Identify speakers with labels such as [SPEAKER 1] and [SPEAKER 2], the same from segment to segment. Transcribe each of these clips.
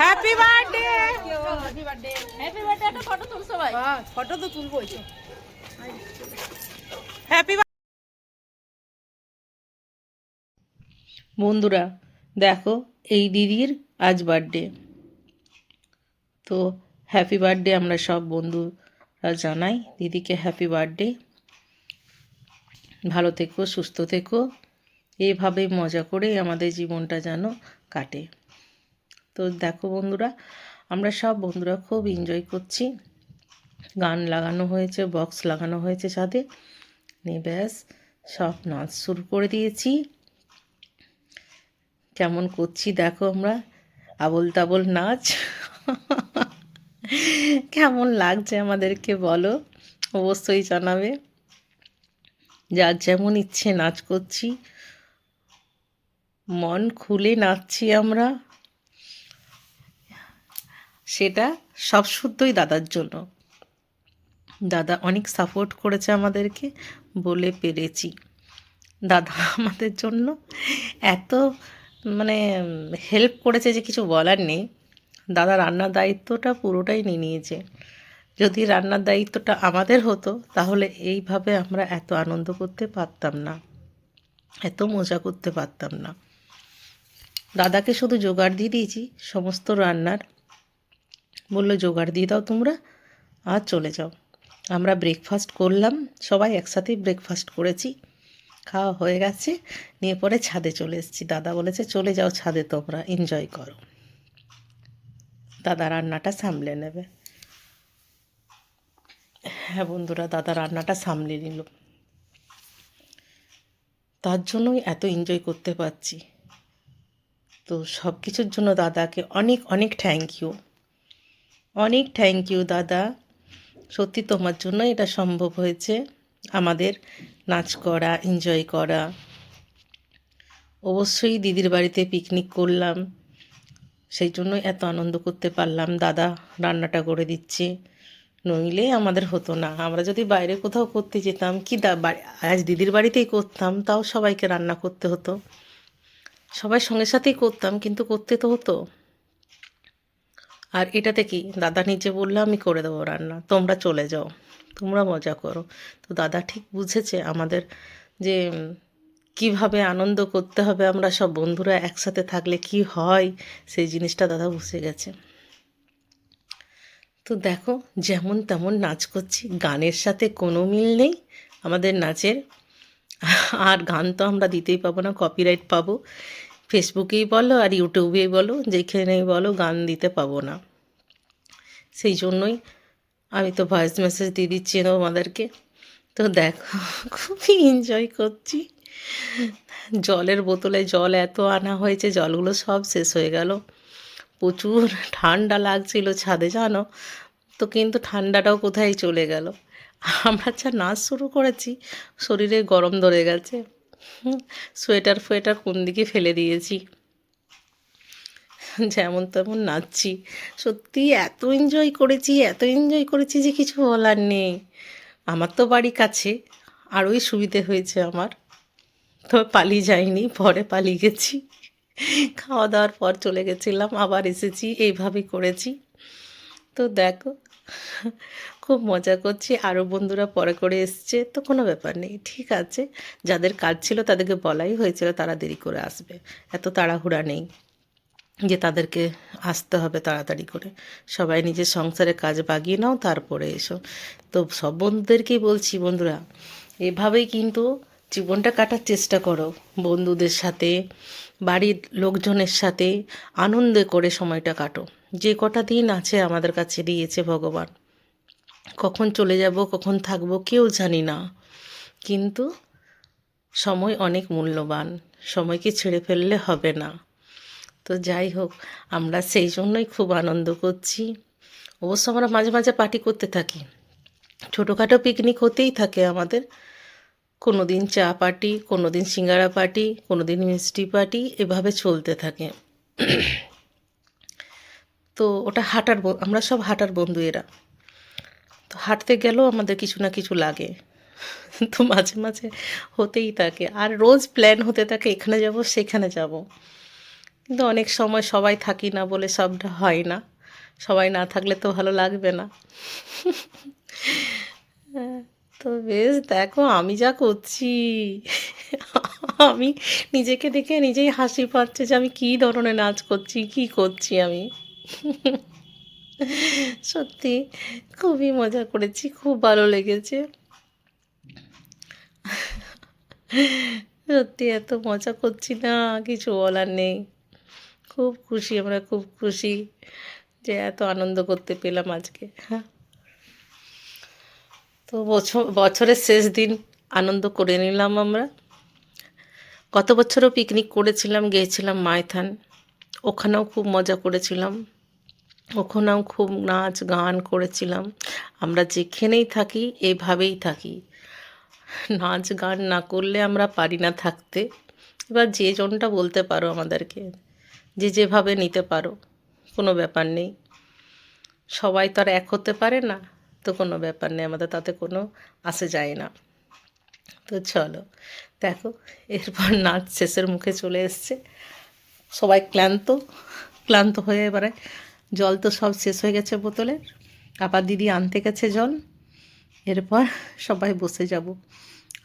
[SPEAKER 1] Happy birthday
[SPEAKER 2] happy birthday একটা photo
[SPEAKER 1] photo তো তুলবো হ্যাপি বন্ধুরা দেখো এই দিদির আজ বার্থডে তো হ্যাপি বার্থডে আমরা সব বন্ধুরা জানাই দিদিকে হ্যাপি বার্থডে ভালো থেকো সুস্থ থেকো। এইভাবেই মজা করে আমাদের জীবনটা যেন কাটে। তো দেখো বন্ধুরা, আমরা সব বন্ধুরা খুব এনজয় করছি। গান লাগানো হয়েছে বক্স লাগানো হয়েছে সাথে নিয়ে ব্যাস, সব নাচ শুরু করে দিয়েছি। কেমন করছি দেখো আমরা, আবল তাবল নাচ। কেমন লাগছে আমাদেরকে বলো, অবশ্যই জানাবে। যার যেমন ইচ্ছে নাচ করছি। মন খুলে নাচছি আমরা। সেটা সব শুদ্ধই দাদার জন্য। দাদা অনেক সাপোর্ট করেছে আমাদেরকে বলে পেরেছি। দাদা আমাদের জন্য এত মানে হেল্প করেছে যে কিছু বলার নেই। দাদা রান্নার দায়িত্বটা পুরোটাই নিয়ে নিয়েছে। যদি রান্নার দায়িত্বটা আমাদের হতো, তাহলে এইভাবে আমরা এত আনন্দ করতে পারতাম না। এত মজা করতে পারতাম না। দাদাকে শুধু জোগাড় দিয়ে দিয়েছি, সমস্ত রান্নার বলল, জোগাড় দিয়ে দাও তোমরা, আর চলে যাও। আমরা ব্রেকফাস্ট করলাম, সবাই একসাথেই ব্রেকফাস্ট করেছি। খাওয়া হয়ে গেছে, নিয়ে পরে ছাদে চলে এসেছি। দাদা বলেছে, চলে যাও ছাদে তোমরা এনজয় করো। দাদা রান্নাটা সামলে নেবে। হ্যাঁ বন্ধুরা, দাদা রান্নাটা সামলে নিল। তার জন্যই এত এনজয় করতে পারছি। তো সব কিছুর জন্য দাদাকে অনেক অনেক থ্যাংক ইউ অনেক থ্যাংক ইউ দাদা। সত্যি তোমার জন্য এটা সম্ভব হয়েছে। আমাদের নাচ করা এনজয় করা। অবশ্যই দিদির বাড়িতে পিকনিক করলাম। সেই জন্যই এত আনন্দ করতে পারলাম। দাদা রান্নাটা করে দিচ্ছে। নইলে আমাদের হতো না। আমরা যদি বাইরে কোথাও করতে যেতাম, কি দা আজ দিদির বাড়িতেই করতাম, তাও সবাইকে রান্না করতে হতো। সবাই সঙ্গে সাথেই করতাম, কিন্তু করতে তো হতো। আর এটাতে কি? দাদা নিজে বললে, আমি করে দেবো রান্না। তোমরা চলে যাও। তোমরা মজা করো। তো দাদা ঠিক বুঝেছে আমাদের যে কীভাবে আনন্দ করতে হবে আমরা সব বন্ধুরা একসাথে থাকলে কি হয়, সেই জিনিসটা দাদা বুঝে গেছে। তো দেখো, যেমন তেমন নাচ করছি। গানের সাথে কোনো মিল নেই আমাদের নাচের। আর গান তো আমরা দিতেই পাবো না কপিরাইট পাবো। ফেসবুকেই বলো আর ইউটিউবেই বলো, যেখানেই বলো গান দিতে পাবো না। সেই জন্যই আমি তো ভয়েস মেসেজ দিয়ে দিচ্ছি না আমাদেরকে তো দেখো, খুবই এনজয় করছি। জলের বোতলে জল এত আনা হয়েছে, জলগুলো সব শেষ হয়ে গেল। প্রচুর ঠান্ডা লাগছিল ছাদে, জানো? তো কিন্তু ঠান্ডাটাও কোথায় চলে গেল? আমরা যা নাচ শুরু করেছি, শরীরে গরম ধরে গেছে। সোয়েটার ফোয়েটার কোন দিকে ফেলে দিয়েছি? যেমন তেমন নাচছি। সত্যি এত এনজয় করেছি, এত এনজয় করেছি যে কিছু বলার নেই। আমার তো বাড়ি কাছে, আরোই সুবিধে হয়েছে আমার। তো পালিয়ে যাইনি, পরে পালিয়ে গেছি। খাওয়া দাওয়ার পর চলে গেছিলাম, আবার এসেছি এইভাবে করেছি। তো দেখো খুব মজা করছি আরও বন্ধুরা পরে করে এসছে, তো কোনো ব্যাপার নেই, ঠিক আছে। যাদের কাজ ছিল তাদেরকে বলাই হয়েছিল, তারা দেরি করে আসবে। এত তাড়াহুড়া নেই যে তাদেরকে আসতে হবে তাড়াতাড়ি করে। সবাই নিজের সংসারে কাজ বাগিয়ে নাও, তারপরে এসো। তো সব বন্ধুদেরকেই বলছি, বন্ধুরা, এভাবেই কিন্তু জীবনটা কাটার চেষ্টা করো। বন্ধুদের সাথে, বাড়ির লোকজনের সাথে আনন্দে করে সময়টা কাটো। যে কটা দিন আছে আমাদের কাছে দিয়েছে ভগবান। কখন চলে যাব, কখন থাকব, কেউ জানি না। কিন্তু সময় অনেক মূল্যবান, সময়কে ছেড়ে ফেললে হবে না। তো যাই হোক, আমরা সেই জন্যই খুব আনন্দ করছি। অবশ্য আমরা মাঝে মাঝে পার্টি করতে থাকি। ছোটোখাটো পিকনিক হতেই থাকে আমাদের। কোনো দিন চা পার্টি কোনো দিন সিঙ্গারা পার্টি কোনো দিন মিষ্টি পার্টি, এভাবে চলতে থাকে। তো ওটা হাঁটার আমরা সব হাঁটার বন্ধু এরা। তো হাঁটতে গেলেও আমাদের কিছু না কিছু লাগে। তো মাঝে মাঝে হতেই থাকে। আর রোজ প্ল্যান হতে থাকে, এখানে যাব, সেখানে যাব। কিন্তু অনেক সময় সবাই থাকি না বলে সবটা হয় না। সবাই না থাকলে তো ভালো লাগবে না। তো বেশ, দেখো, আমি যা করছি, আমি নিজেকে দেখে নিজেই হাসি পাচ্ছে যে আমি কী ধরনের নাচ করছি, কী করছি আমি। সত্যি, খুবই মজা করেছি, খুব ভালো লেগেছে। সত্যি এত মজা করছি না, কিছু বলার নেই। খুব খুশি আমরা, খুব খুশি যে এত আনন্দ করতে পেলাম আজকে। হ্যাঁ তো বছর, বছরের শেষ দিন আনন্দ করে নিলাম আমরা। গত বছরও পিকনিক করেছিলাম, গিয়েছিলাম মাইথান। ওখানেও খুব মজা করেছিলাম। ওখানেও খুব নাচ গান করেছিলাম। আমরা যেখানেই থাকি, এভাবেই থাকি। নাচ গান না করলে আমরা পারি না থাকতে। এবার যে জনটা বলতে পারো আমাদেরকে, যে যেভাবে নিতে পারো, কোনো ব্যাপার নেই। সবাই তো আর এক হতে পারে না, তো কোনো ব্যাপার নেই, আমাদের তাতে কোনো আসে যায় না। তো চলো, দেখো, এরপর নাচ শেষের মুখে চলে এসছে। সবাই ক্লান্ত ক্লান্ত হয়ে এবারে জল তো সব শেষ হয়ে গেছে বোতলের। আবার দিদি আনতে গেছে জল। এরপর সবাই বসে যাব।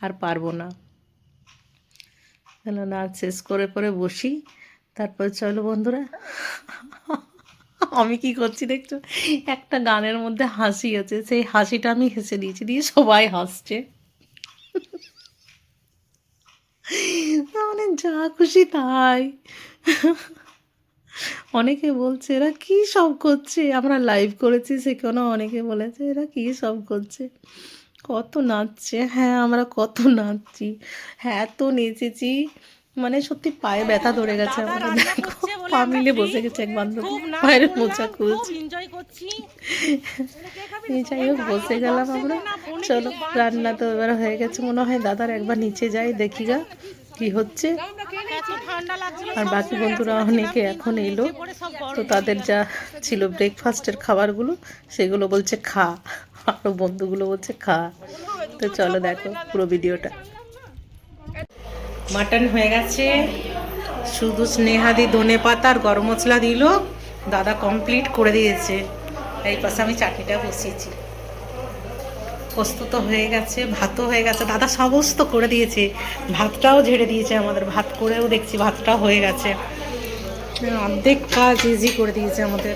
[SPEAKER 1] আর পারব না। কেন নাচ শেষ করে পরে বসি। তারপর চলো বন্ধুরা। আমি কি করছি দেখছ? একটা গানের মধ্যে হাসি আছে। সেই হাসিটা আমি হেসে দিয়েছি। দিয়ে সবাই হাসছে। মানে যা খুশি তাই। অনেকে বলছে এরা কি সব করছে? আমরা লাইভ করেছি সেখানেও অনেকে বলেছে এরা কি সব করছে? কত নাচছে হ্যাঁ আমরা কত নাচছি হ্যাঁ এত নেচেছি। মানে সত্যি পায়ে ব্যথা ধরে গেছে আমাদের দেখো পা মিলে বসে গেছে এক বান্ধব পায়ের মোচা খুলছে। যাই হোক বসে গেলাম আমরা। চলো রান্না তো এবার হয়ে গেছে মনে হয় দাদার একবার নিচে যাই দেখি গা কি হচ্ছে। আর বাকি বন্ধুরা অনেকে এখন এলো। তো তাদের যা ছিল ব্রেকফাস্টের খাবারগুলো সেগুলো বলছে খা। আরও বন্ধুগুলো বলছে খা। তো চলো দেখো পুরো ভিডিওটা। মাটন হয়ে গেছে। শুধু স্নেহাদি ধনে পাতা আর গরম মশলা দিল। দাদা কমপ্লিট করে দিয়েছে। এই পাশে আমি চাটনিটা বসিয়েছি। প্রস্তুত হয়ে গেছে, ভাতও হয়ে গেছে, দাদা সমস্ত করে দিয়েছে। ভাতটাও ঝেড়ে দিয়েছে আমাদের, ভাত করেও দেখছি ভাতটাও হয়ে গেছে। অর্ধেক কাজ ইজি করে দিয়েছে আমাদের।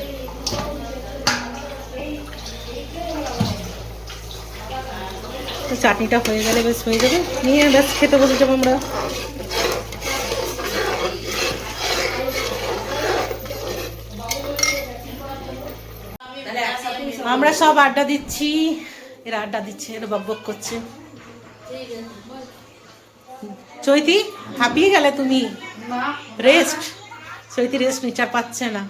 [SPEAKER 1] চাটনিটা হয়ে গেলে বেশ হয়ে যাবে। নিয়ে বেশ খেতে বসে যাব আমরা। আমরা সব আড্ডা দিচ্ছি। এরা আড্ডা দিচ্ছে এরা বক বক করছে। চৈতি হাঁপিয়ে গেলে তুমি? রেস্ট চৈতি রেস্ট নিচার পাচ্ছে না।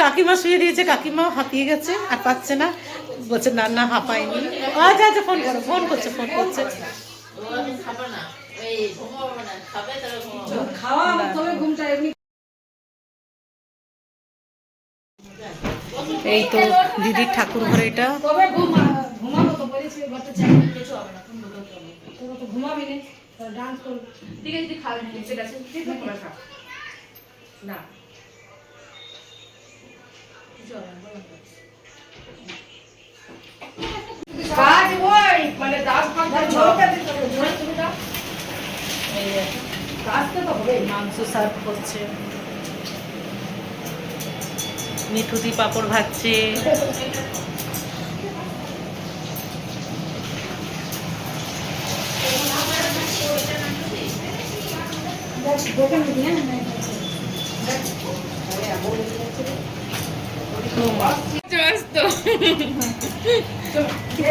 [SPEAKER 1] কাকিমা শুয়ে দিয়েছে কাকিমাও হাঁপিয়ে গেছে আর পাচ্ছে না। বলছে না না হাঁপায়নি। আচ্ছা আচ্ছা ফোন করো ফোন করছে ফোন করছে। এই তো দিদির ঠাকুর ঘর এটা। মাংস সার্ভ করছে। মিঠুদি পাপড় ভাজছে।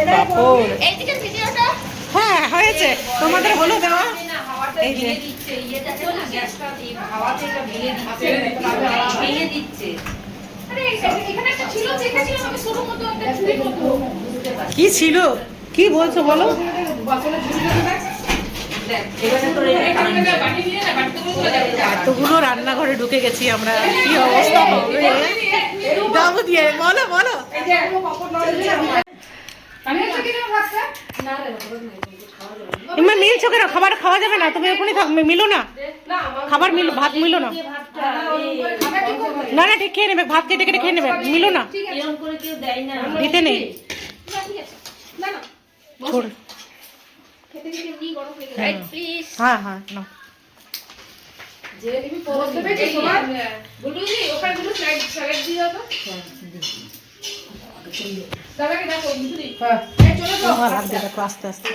[SPEAKER 1] পাপড়।
[SPEAKER 2] এইদিকে ভিডিওটা
[SPEAKER 1] হ্যাঁ হয়েছে। তোমাদের হলো দেওয়া? এই যে। কি ছিল? কি বলছো বলো? এতগুলো রান্নাঘরে ঢুকে গেছি আমরা। কি অবস্থা হবে? দিয়ে বলো বলো। এমা মিলছো কেন খাবার খাওয়া যাবে না তুমি ওখানে থাক মিলো না। খাবার মিলো ভাত মিলো না। না না ঠিক খেয়ে নেবে ভাত কেটে কেটে খেয়ে নেবে মিলো না। দিতে নেই। হ্যাঁ হ্যাঁ না দিয়ে দেখো আস্তে আস্তে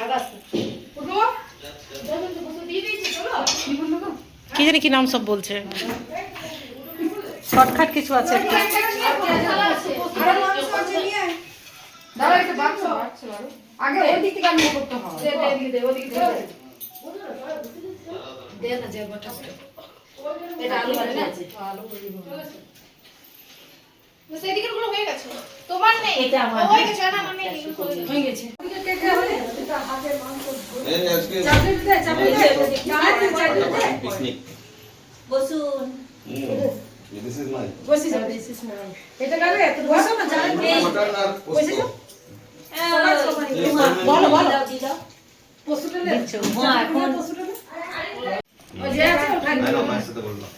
[SPEAKER 1] কি জানি কি নাম সব বলছে? শর্টকাট কিছু আছে।
[SPEAKER 3] আগে দিক থেকে আমি করতে হবে
[SPEAKER 2] সেদিকেরগুলো হয়ে গেছে? তোমার নেই।
[SPEAKER 4] এটা আমার।
[SPEAKER 2] হয়ে গেছে না আমার নেই হয়ে গেছে।
[SPEAKER 5] এই আজকে পিকনিক
[SPEAKER 4] বসুন।
[SPEAKER 5] দিস ইজ মাই
[SPEAKER 3] এটা গাবে তো বসো না জানেন
[SPEAKER 5] মটন আর পোস্ত।
[SPEAKER 4] বলো বলো। দাও
[SPEAKER 3] পশুটা নে।
[SPEAKER 4] হ্যাঁ এখন
[SPEAKER 3] পশুটা নে। ওই যে আছে ওটা
[SPEAKER 5] না না মায়ের সাথে বললাম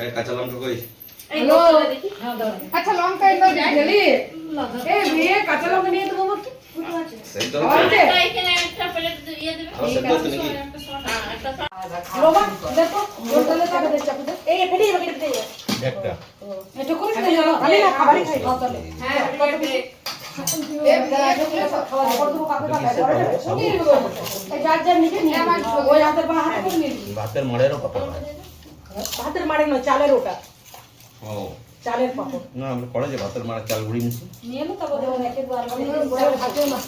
[SPEAKER 5] এই কাঁচা লঙ্কা কই?
[SPEAKER 3] আচ্ছা লঙ্কা একদম ঢেলি এই মেয়ে কাঁচা লঙ্কা নিয়ে দেবো কি হ্যাঁ
[SPEAKER 5] ভাতের মাড়েরও পাপড় হয়।
[SPEAKER 3] নয় চালের ওটা।
[SPEAKER 5] ও
[SPEAKER 3] চালের পাপড়।
[SPEAKER 5] না আমরা করে যে ভাতের মাড়ে চাল গুঁড়ি মিশি
[SPEAKER 3] নিয়ে নো তারপরে একের বার হাতে মাছ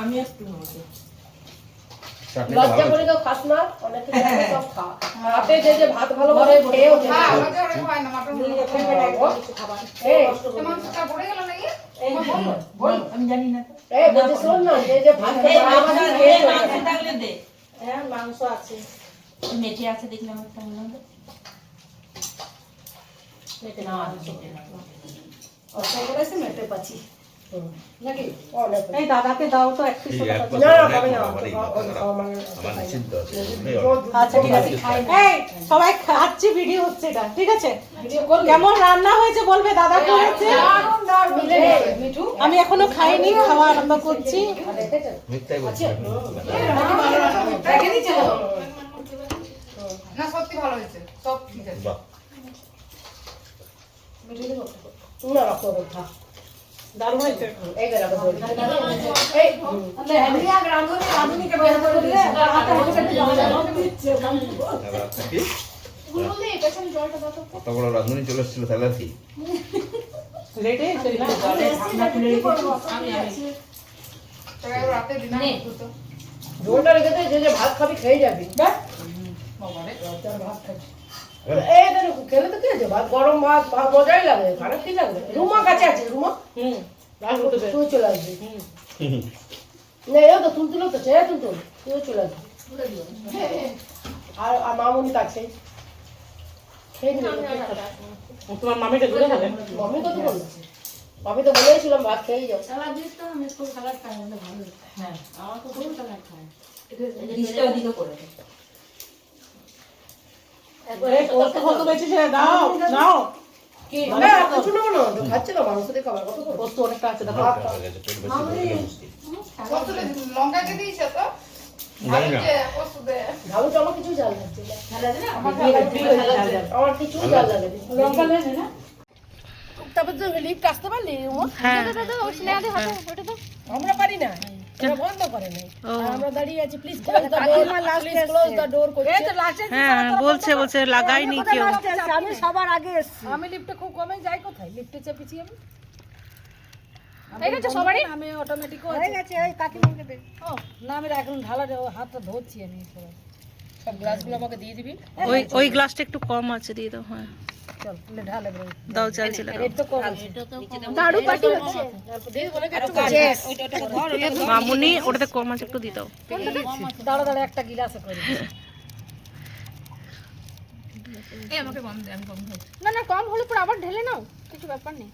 [SPEAKER 3] আমি একটু নেব লজ্জা করে কেউ খাস না অনেকে সব খা। হাতে যে যে ভাত ভালো করে খেয়েও আমি জানি না এই বলছি শোন না যে যে ভাত
[SPEAKER 4] মাংস
[SPEAKER 3] হ্যাঁ। আছে।
[SPEAKER 4] মেটে আছে দেখলাম একটা মনে
[SPEAKER 3] মেটে
[SPEAKER 4] না
[SPEAKER 3] না
[SPEAKER 4] মেটে না
[SPEAKER 3] অসম করেছে মেটে পাচ্ছি নাকি
[SPEAKER 1] এই দাদাকে দাও তো
[SPEAKER 5] এক
[SPEAKER 1] আচ্ছা ঠিক আছে এই সবাই খাচ্ছি ভিডিও হচ্ছে এটা ঠিক আছে? কেমন রান্না হয়েছে বলবে দাদা করেছে আমি এখনও খাইনি খাওয়া আরম্ভ করছি।
[SPEAKER 3] দিচ্ছে তো?
[SPEAKER 6] না সত্যি ভালো হয়েছে। সব ঠিক আছে।
[SPEAKER 3] না রক্ত কথা
[SPEAKER 1] দারুণ হয়েছে।
[SPEAKER 3] এই এই আগ রাঁধুনি কে করে দিলে
[SPEAKER 5] কি কত বড় রাঁধুনি চলে এসেছিল তাহলে আর কি
[SPEAKER 6] রাতে দিন
[SPEAKER 3] ঝোলটা রেখে যে যে ভাত খাবি খেয়ে যাবি। ভাত খাবি খেলে তো কি আছে ভাত গরম ভাত ভাত মজাই লাগে খারাপ কি লাগবে রুমা কাছে আছে রুমা
[SPEAKER 1] হুম
[SPEAKER 3] তুই চলে আসবি না এও তো তুলতুল তো সে তুলতুল তুই চলে আসবি আর আর মামুনি কাছে
[SPEAKER 1] তোমার মামিটা দূরে থাকে
[SPEAKER 3] আমি কত বলছি আমি তো বলেছিলাম ভাত খেয়ে যাও
[SPEAKER 4] করে
[SPEAKER 3] তো খাবার করে
[SPEAKER 1] আছে দেখো
[SPEAKER 5] হয়ে করে
[SPEAKER 6] দিয়েছে তো
[SPEAKER 3] আমার কিছুই জাল লাগছে না।
[SPEAKER 6] আমার
[SPEAKER 3] আমার কিছুই জাল লাগে না। লঙ্কা নেই না
[SPEAKER 2] তারপর তো লিফট আসতে পারলি
[SPEAKER 1] হ্যাঁ।
[SPEAKER 3] আমরা পারি না। বন্ধ করে নাই। আমরা দাঁড়িয়ে আছি please close the door please close the door করছে।
[SPEAKER 1] হ্যাঁ বলছে বলছে লাগাইনি কেউ।
[SPEAKER 3] আমি সবার আগে এসেছি। আমি লিফটে খুব কমে যাই কোথায়? লিফটে চেপেছি আমি?
[SPEAKER 2] সবারই?
[SPEAKER 3] আমি অটোমেটিক হয়ে গেছে কাকিমাকে দে। ও। না আমি এখন ঢালা হাতটা ধরছি আমি সব গ্লাসগুলো আমাকে দিয়ে দিবি।
[SPEAKER 1] ওই ওই গ্লাসটা একটু কম আছে দিয়ে দাও হ্যাঁ। দাও
[SPEAKER 3] কম
[SPEAKER 2] দারু পার্টি হচ্ছে।
[SPEAKER 3] দিয়ে বলে একটু
[SPEAKER 1] মামুনি ওটাতে কম আছে একটু দিয়ে দাও।
[SPEAKER 3] দাঁড়া দাঁড়া একটা গিলাসে করে
[SPEAKER 2] না না কম হলে পরে আবার ঢেলে নাও। কিছু ব্যাপার নেই।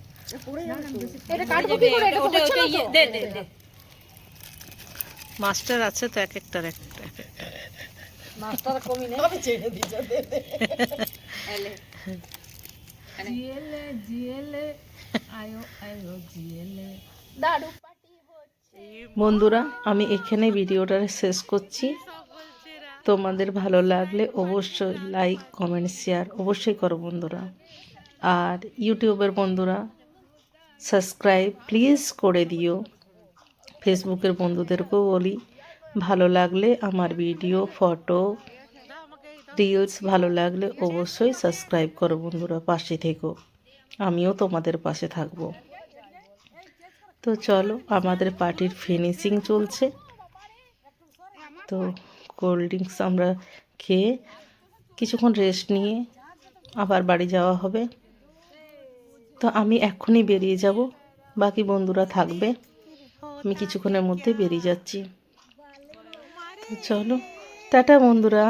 [SPEAKER 2] এটা কাটবো কি করে এটা হচ্ছে না
[SPEAKER 4] দে দে দে।
[SPEAKER 1] মাস্টার আছে তো এক একটার এক এক। একটা
[SPEAKER 3] মাস্টার কমি নেই। আমি ছেড়ে যা দে দে।
[SPEAKER 6] জিএলএ জিএলএ আয়ো আয়ো জিএলএ
[SPEAKER 2] দারু পার্টি হচ্ছে।
[SPEAKER 1] বন্ধুরা আমি এখানে ভিডিওটা শেষ করছি। তোমাদের ভালো লাগলে অবশ্যই লাইক কমেন্ট শেয়ার অবশ্যই করো বন্ধুরা। আর ইউটিউবের বন্ধুরা সাবস্ক্রাইব প্লিজ করে দিও। ফেসবুকের বন্ধুদেরকেও বলি। ভালো লাগলে আমার ভিডিও, ফটো রিলস ভালো লাগলে অবশ্যই সাবস্ক্রাইব করো বন্ধুরা, পাশে থেকো। আমিও তোমাদের পাশে থাকব। তো চলো, আমাদের পার্টির ফিনিশিং চলছে। তো কোল্ড ড্রিঙ্কস আমরা খেয়ে কিছুক্ষণ রেস্ট নিয়ে আবার বাড়ি যাওয়া হবে। তো আমি এখনই বেরিয়ে যাব, বাকি বন্ধুরা থাকবে। আমি কিছুক্ষণের মধ্যে বেরিয়ে যাচ্ছি। তো চলো টাটা বন্ধুরা।